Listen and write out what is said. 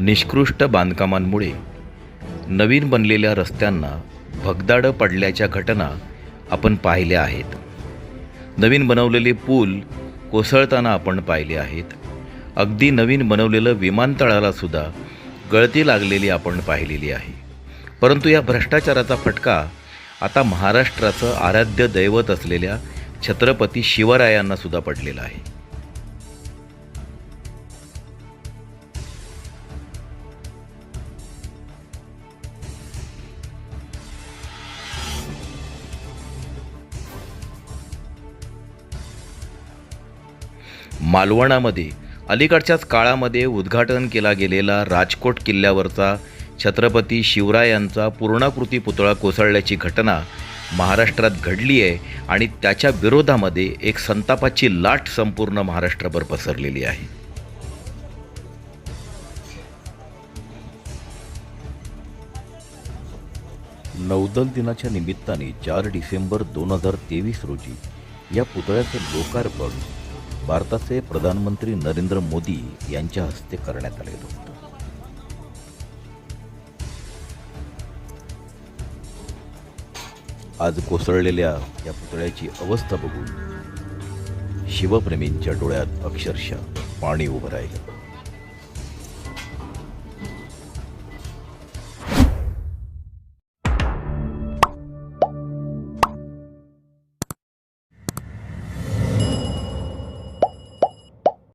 निष्कृष्ट बांधकामांमुळे नवीन बनलेल्या रस्त्यांना भगदाडं पडल्याच्या घटना आपण पाहिल्या आहेत. नवीन बनवलेले पूल कोसळताना आपण पाहिले आहेत. अगदी नवीन बनवलेलं विमानतळाला सुद्धा गळती लागलेली आपण पाहिलेली आहे. परंतु या भ्रष्टाचाराचा फटका आता महाराष्ट्राचं आराध्य दैवत असलेल्या छत्रपती शिवरायांना सुद्धा पडलेला आहे. मालवणामध्ये अलीकडच्याच काळामध्ये उद्घाटन केला गेलेला राजकोट किल्ल्यावरचा छत्रपती शिवरायांचा पूर्णाकृती पुतळा कोसळल्याची घटना महाराष्ट्रात घडली आहे आणि त्याच्या विरोधामध्ये एक संतापाची लाट संपूर्ण महाराष्ट्रभर पसरलेली आहे. नौदल दिनाच्या निमित्ताने चार डिसेंबर दोन हजार तेवीस रोजी या पुतळ्याचं लोकार्पण भारताचे प्रधानमंत्री नरेंद्र मोदी यांच्या हस्ते करण्यात आलेलं होतं. आज कोसळलेल्या या पुतळ्याची अवस्था बघून शिवप्रेमींच्या डोळ्यात अक्षरशः पाणी उभं राहिलं.